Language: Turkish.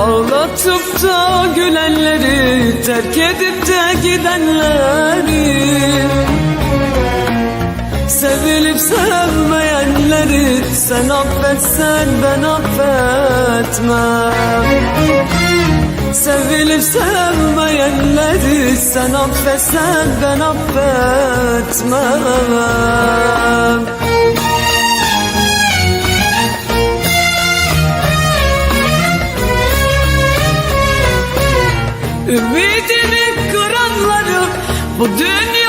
Ağlatıp da gülenleri Terk edip de gidenleri. Sevilip sevmeyenleri Sen affetsen ben affetmem. Sevilip sevmeyenleri Sen affetsen ben affetmem Ümidimi kıranları bu dünya